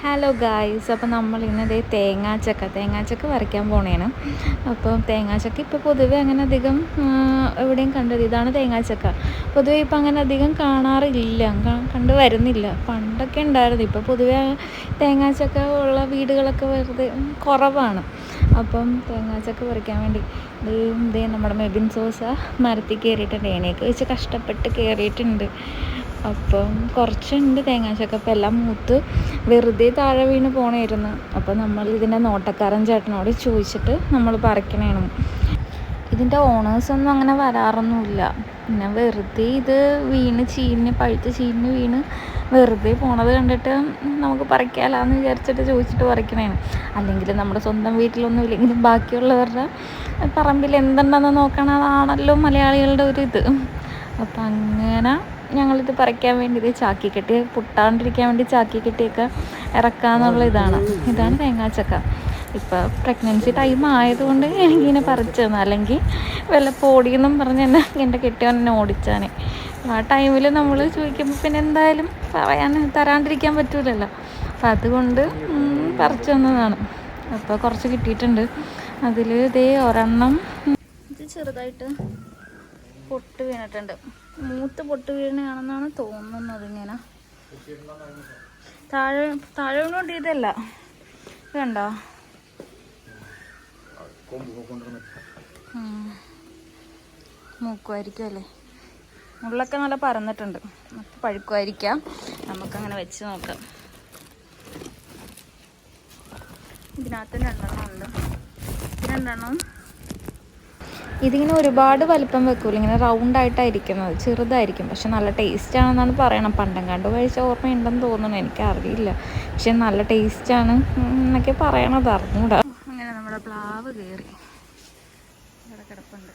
Hello guys അപ്പോൾ നമ്മൾ ഇന്നതേ തേങ്ങാച്ചക്ക തേങ്ങാച്ചക്ക വരയ്ക്കാൻ പോണേണ്. അപ്പം തേങ്ങാച്ചക്ക ഇപ്പോൾ പൊതുവേ അങ്ങനെ അധികം എവിടെയും കണ്ടത് ഇതാണ് തേങ്ങാച്ചക്ക. പൊതുവേ ഇപ്പം അങ്ങനെ അധികം കാണാറില്ല കണ്ടു വരുന്നില്ല. പണ്ടൊക്കെ ഉണ്ടായിരുന്നു. ഇപ്പോൾ പൊതുവേ തേങ്ങാച്ചക്ക ഉള്ള വീടുകളൊക്കെ വെറുതെ കുറവാണ്. അപ്പം തേങ്ങാച്ചക്ക പറിക്കാൻ വേണ്ടി ദേ നമ്മുടെ മെബിൻ സോസ മരത്തിൽ കയറിയിട്ടുണ്ട് ഏനയൊക്കെ വെച്ച് കഷ്ടപ്പെട്ട് കയറിയിട്ടുണ്ട്. അപ്പം കുറച്ചുണ്ട് തേങ്ങാശക്ക അപ്പം എല്ലാം മൂത്ത് വെറുതെ താഴെ വീണ് പോണായിരുന്നു. അപ്പം നമ്മൾ ഇതിന്റെ നോട്ടക്കാരൻ ചേട്ടനോട് ചോദിച്ചിട്ട് നമ്മൾ പറിക്കണേണു ഇതിന്റെ ഓണേഴ്സൊന്നും അങ്ങനെ വരാറൊന്നുമില്ല. പിന്നെ വെറുതെ ഇത് വീണ് ചീഞ്ഞ് പഴുത്ത് ചീഞ്ഞ് വീണ് വെറുതെ പോണത് കണ്ടിട്ട് നമുക്ക് പറിക്കാലാന്ന് വിചാരിച്ചിട്ട് ചോദിച്ചിട്ട് പറിക്കണേണ് അല്ലെങ്കിൽ നമ്മുടെ സ്വന്തം വീട്ടിലൊന്നും ഇല്ലെങ്കിലും ബാക്കിയുള്ളവരുടെ പറമ്പിൽ എന്തുണ്ടെന്ന് നോക്കണതാണല്ലോ മലയാളികളുടെ ഒരു ഇത്. അപ്പം അങ്ങനെ ഞങ്ങളിത് പറിക്കാൻ വേണ്ടി ചാക്കി കെട്ടി പൊട്ടാണ്ടിരിക്കാൻ വേണ്ടി ചാക്കി കെട്ടിയൊക്കെ ഇറക്കാന്നുള്ള ഇതാണ്. ഇതാണ് തേങ്ങാച്ചക്ക. ഇപ്പോൾ പ്രഗ്നൻസി ടൈം ആയതുകൊണ്ട് എനിക്കിങ്ങനെ പറിച്ചു തന്നു. അല്ലെങ്കിൽ വല്ല പൊടിയെന്നും പറഞ്ഞ് എന്നെ എന്റെ കെട്ടിയവൻ എന്നെ ഓടിച്ചാനെ. ആ ടൈമിൽ നമ്മൾ ചോദിക്കുമ്പോൾ പിന്നെ എന്തായാലും പറയാൻ തരാണ്ടിരിക്കാൻ പറ്റൂലല്ലോ. അപ്പം അതുകൊണ്ട് പറിച്ചു തന്നതാണ്. അപ്പോൾ കുറച്ച് കിട്ടിയിട്ടുണ്ട്. അതിൽ ഇതേ ഒരെണ്ണം. ഇത് ചെറുതായിട്ട് പൊട്ട് വീണിട്ടുണ്ട്. മൂത്ത് പൊട്ട് വീണാണെന്നാണ് തോന്നുന്നത് ഇങ്ങനെ. താഴെ താഴെ കൊണ്ട്? ഇതല്ല വേണ്ട. മൂക്കുമായിരിക്കും അല്ലേ? മുള്ളൊക്കെ നല്ല പറന്നിട്ടുണ്ട്. പഴുക്കുമായിരിക്കാം. നമുക്കങ്ങനെ വെച്ച് നോക്കാം. ഇതിനകത്ത് രണ്ടെണ്ണം ഉണ്ട്. രണ്ടെണ്ണം ഇതിങ്ങനെ ഒരുപാട് വലിപ്പം വെക്കൂല. ഇങ്ങനെ റൗണ്ട് ആയിട്ടായിരിക്കുന്നത് ചെറുതായിരിക്കും. പക്ഷെ നല്ല ടേസ്റ്റ് ആണെന്നാണ് പറയണം. പണ്ടം കണ്ട് കഴിച്ച ഓർമ്മയുണ്ടെന്ന് തോന്നുന്നു. എനിക്കറിയില്ല. പക്ഷെ നല്ല ടേസ്റ്റ് ആണ് എന്നൊക്കെ പറയണത്. അറിഞ്ഞൂടാ. അങ്ങനെ നമ്മുടെ പ്ലാവ് കയറി. ഇവിടെ കിടപ്പുണ്ട്.